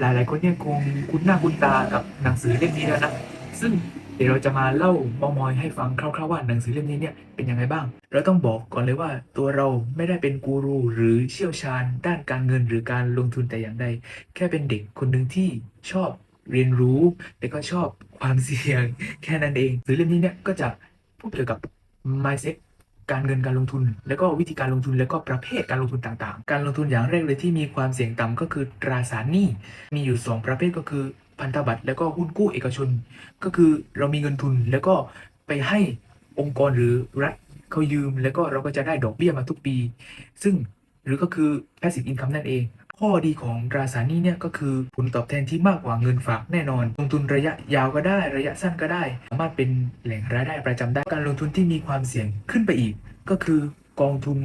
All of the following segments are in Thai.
หลาย ๆ คนเนี่ยคงคุ้นหน้าคุ้นตากับหนังสือเล่มนี้แล้วนะ ซึ่งเดี๋ยวเราจะมาเล่ามอมอยให้ฟังคร่าวๆว่าหนังสือเล่มนี้เนี่ยเป็นยังไงบ้าง เราต้องบอกก่อนเลยว่าตัวเราไม่ได้เป็นกูรูหรือเชี่ยวชาญ ด้านการเงินหรือการลงทุนแต่อย่างใด แค่เป็นเด็กคนหนึ่งที่ชอบเรียนรู้และก็ชอบความเสี่ยงแค่นั้นเองหรือเล่มนี้เนี่ยก็จะพูดเกี่ยวกับ mindset การเงินการลงทุน แล้วก็วิธีการลงทุนแล้วก็ประเภทการลงทุนต่างๆ การลงทุนอย่างแรกเลยที่มีความเสี่ยงต่ำก็คือตราสารหนี้มีอยู่ 2 ประเภทก็คือพันธบัตรแล้วก็หุ้นกู้เอกชน ก็คือเรามีเงินทุนแล้วก็ไปให้องค์กรหรือรัฐเขายืม แล้วก็เราก็จะได้ดอกเบี้ยมาทุกปี ซึ่งหรือก็คือ passive income นั่นเอง ข้อดีของตราสารนี้เนี่ยก็คือผลตอบแทนที่มากกว่าเงินฝากแน่นอน ลงทุนระยะยาวก็ได้ระยะสั้นก็ได้ สามารถเป็นแหล่งรายได้ประจำได้การลงทุนที่มีความเสี่ยงขึ้นไปอีก ก็คือกองทุน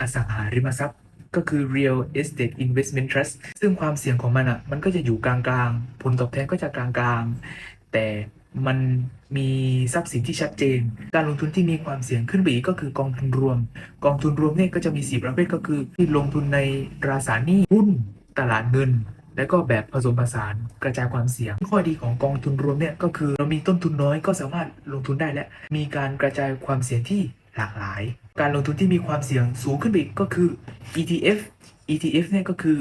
อสังหาริมทรัพย์ ก็คือ real estate investment trust ซึ่งความเสี่ยงของมันอะมันก็จะอยู่กลางๆ ผลตอบแทนก็จะกลางๆ แต่ มันมีทรัพย์สินที่ชัดเจน การลงทุนที่มีความเสี่ยงขึ้นไปอีกก็คือกองทุนรวม กองทุนรวมเนี่ยก็จะมี 4 ประเภทก็คือ ที่ลงทุนในตราสารหนี้หุ้นตลาดเงิน และก็แบบผสมผสานกระจายความเสี่ยง ข้อดีของกองทุนรวมเนี่ยก็คือเรามีต้นทุนน้อยก็สามารถลงทุนได้และมีการกระจายความเสี่ยงที่หลากหลาย การลงทุนที่มีความเสี่ยงสูงขึ้นไปอีกก็คือ ETF ETF เนี่ยก็คือ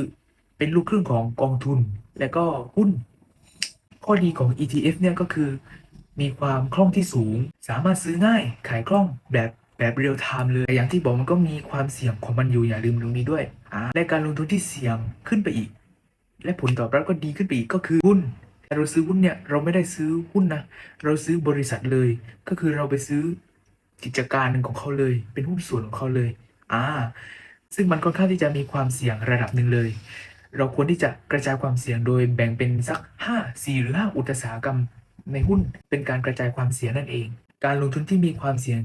เป็นลูกครึ่งของกองทุน และก็หุ้น ข้อดีของ ETF เนี่ยก็คือ มีความคล่องที่สูง สามารถซื้อง่ายขายคล่องแบบแบบเรียลไทม์เลยแต่อย่างที่บอกมันก็มีความเสี่ยงของมันอยู่อย่าลืมตรงนี้ด้วยอ่าและการลงทุนที่เสี่ยงขึ้นไปอีก และผลตอบรับก็ดีขึ้นไปอีกก็คือหุ้นแต่เราซื้อหุ้นเนี่ยเราไม่ได้ซื้อหุ้นนะเราซื้อบริษัทเลย ก็คือเราไปซื้อกิจการหนึ่งของเขาเลย เป็นหุ้นส่วนของเขาเลยอ่าซึ่งมันค่อนข้างที่จะมีความเสี่ยงระดับหนึ่งเลย เราควรที่จะกระจายความเสี่ยงโดยแบ่งเป็นสัก 5 4 หรือ 5 อุตสาหกรรม ในหุ้นเป็นการกระจายความเสี่ยงนั่นเอง การลงทุนที่มีความเสี่ยง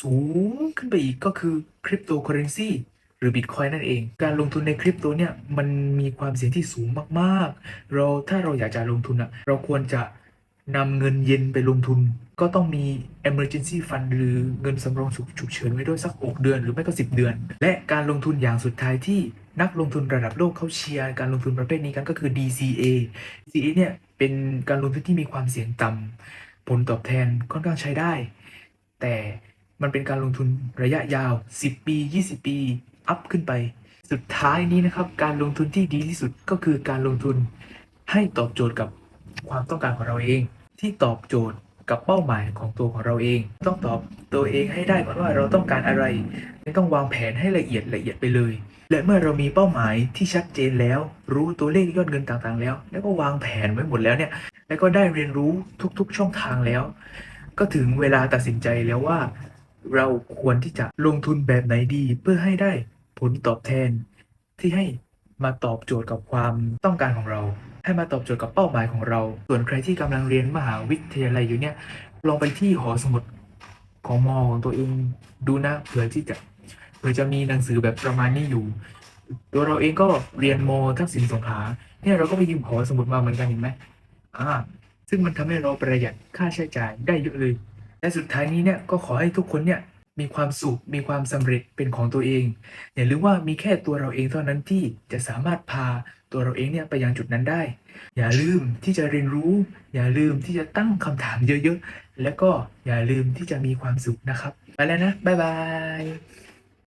สูงขึ้นไปอีกก็คือคริปโตเคอเรนซีหรือบิตคอยนั่นเอง การลงทุนในคริปโตเนี่ยมันมีความเสี่ยงที่สูงมากๆ เราถ้าเราอยากจะลงทุนอะเราควรจะนำเงินเย็นไปลงทุน ก็ต้องมี emergency fund หรือเงินสำรองฉุกเฉินไว้ด้วยสัก 6 เดือนหรือไม่ก็ 10 เดือน และการลงทุนอย่างสุดท้ายที่ นักลงทุนระดับโลกเขาเชียร์การลงทุนประเภทนี้กันก็คือ DCA DCA เนี่ยเป็นการลงทุนที่มีความเสี่ยงต่ำผลตอบแทนค่อนข้างใช้ได้ แต่มันเป็นการลงทุนระยะยาว 10 ปี 20 ปีอัพขึ้นไป สุดท้ายนี้นะครับ การลงทุนที่ดีที่สุดก็คือการลงทุนให้ตอบโจทย์กับความต้องการของเราเอง ที่ตอบโจทย์ กับเป้าหมายของตัวของเราเอง ต้องตอบตัวเองให้ได้ก่อนว่าเราต้องการอะไรไม่ต้องวางแผนให้ละเอียดละเอียดไปเลย และเมื่อเรามีเป้าหมายที่ชัดเจนแล้ว รู้ตัวเลขยอดเงินต่างๆ แล้ว แล้วก็วางแผนไว้หมดแล้วเนี่ยแล้วก็ได้เรียนรู้ทุกๆช่องทางแล้ว ก็ถึงเวลาตัดสินใจแล้วว่า เราควรที่จะลงทุนแบบไหนดีเพื่อให้ได้ผลตอบแทนที่ให้มาตอบโจทย์กับความต้องการของเรา ให้มาตอบโจทย์กับเป้าหมายของเรา ส่วนใครที่กำลังเรียนมหาวิทยาลัยอยู่เนี่ย ลองไปที่หอสมุดของมอของตัวเองดูนะเผื่อที่จะเผื่อจะมีหนังสือแบบประมาณนี้อยู่ ตัวเราเองก็เรียนมอทักษิณสงขาเนี่ยเราก็ไปยืมหอสมุดมาเหมือนกันเห็นไหมอ่าซึ่งมันทำให้เราประหยัดค่าใช้จ่ายได้เยอะเลย และสุดท้ายนี้เนี่ยก็ขอให้ทุกคนเนี่ย มีความสุข มีความสำเร็จเป็นของตัวเอง อย่าลืมว่ามีแค่ตัวเราเองเท่านั้นที่จะสามารถพาตัวเราเองเนี่ยไปยังจุดนั้นได้ อย่าลืมที่จะเรียนรู้ อย่าลืมที่จะตั้งคำถามเยอะๆ แล้วก็อย่าลืมที่จะมีความสุขนะครับ ไปแล้วนะ บ๊ายบาย